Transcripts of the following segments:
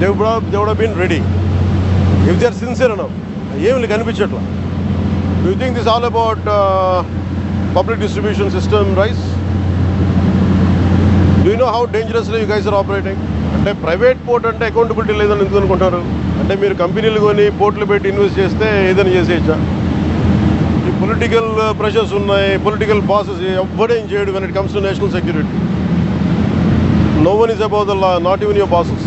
They they would been ready if they are sincere అన్న ఏమి కనిపించట్లా you think this all about public distribution system rice do know how dangerously you guys are operating అంటే private port అంటే accountability లేదని ఎందుకు అనుకుంటారు అంటే మీరు కంపెనీలు కొని పోర్ట్లు పెట్టి ఇన్వెస్ట్ చేస్తే ఏదైనా చేసేయచ్చా? ఈ పొలిటికల్ ప్రెషర్స్ ఉన్నాయి పొలిటికల్ బాసెస్ ఎవ్వడేం చేయడు when it comes to national security no one is about the law not even your bosses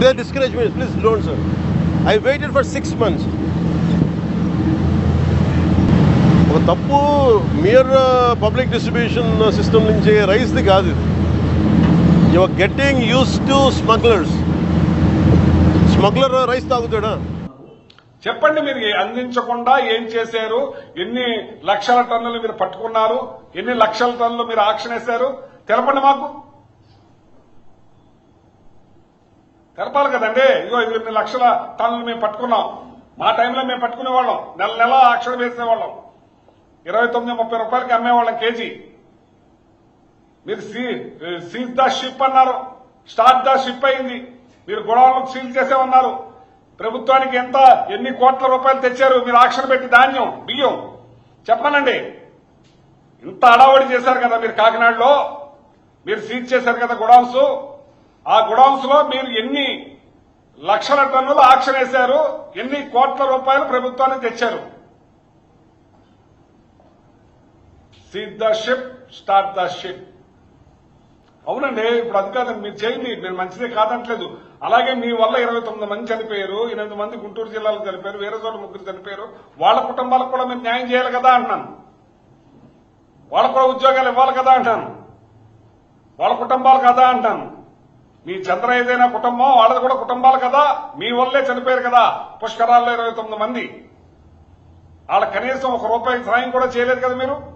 They discouraged me, please don't, sir. I waited for six months. ఒక తప్పు mere public distribution system నుంచి రైస్ది కాదు ఇది. Your getting use to smugglers smuggler rice తాగుతాడా? చెప్పండి మీరు అందించకుండా ఏం చేశారు? ఎన్ని లక్షల టన్నులు మీరు పట్టుకున్నారు? ఎన్ని లక్షల టన్నులు మీరు ఆక్షన్ వేశారు? తెలపండి మాకు. తెలపాలి కదండి? ఇగో ఇన్ని లక్షల టన్నులు మేము పట్టుకున్నాం. మా టైంలో మేము పట్టుకునే వాళ్ళం. నెల నెల ఆక్షన్ వేసేవాళ్ళం. ఇరవై తొమ్మిది ముప్పై రూపాయలకి అమ్మేవాళ్ళం కేజీ. మీరు సీజ్ ద షిప్ అన్నారు. స్టార్ట్ ద షిప్ అయింది. మీరు గొడవలకు సీల్ చేసామన్నారు ప్రభుత్వానికి ఎంత ఎన్ని కోట్ల రూపాయలు తెచ్చారు? మీరు ఆక్షన్ పెట్టి ధాన్యం బియ్యం. చెప్పనండి. ఇంత అడావడి చేశారు కదా మీరు కాకినాడలో? మీరు సీజ్ చేశారు కదా గొడౌన్స్? ఆ గొడౌన్స్లో మీరు ఎన్ని లక్షల టన్నులు ఆక్షన్ వేశారు ఎన్ని కోట్ల రూపాయలు ప్రభుత్వానికి తెచ్చారు? Seize the ship start the ship అవునండి ఇప్పుడు అది కాదండి మీరు చేయండి నేను మంచిదే కాదంటలేదు. అలాగే మీ వల్ల ఇరవై తొమ్మిది మంది చనిపోయారు ఎనిమిది మంది గుంటూరు జిల్లాలో చనిపోయారు వేరే చోట ముగ్గురు చనిపోయారు. వాళ్ళ కుటుంబాలకు కూడా మీరు న్యాయం చేయాలి కదా అంటున్నాను వాళ్ళకు కూడా ఉద్యోగాలు ఇవ్వాలి కదా అంటాను వాళ్ళ కుటుంబాలు కదా అంటాను మీ చంద్ర ఏదైనా కుటుంబం వాళ్ళది కూడా కుటుంబాలు కదా. మీ వల్లే చనిపోయారు కదా. పుష్కరాల్లో ఇరవై తొమ్మిది మంది. వాళ్ళ కనీసం ఒక రూపాయి సాయం కూడా చేయలేదు కదా మీరు?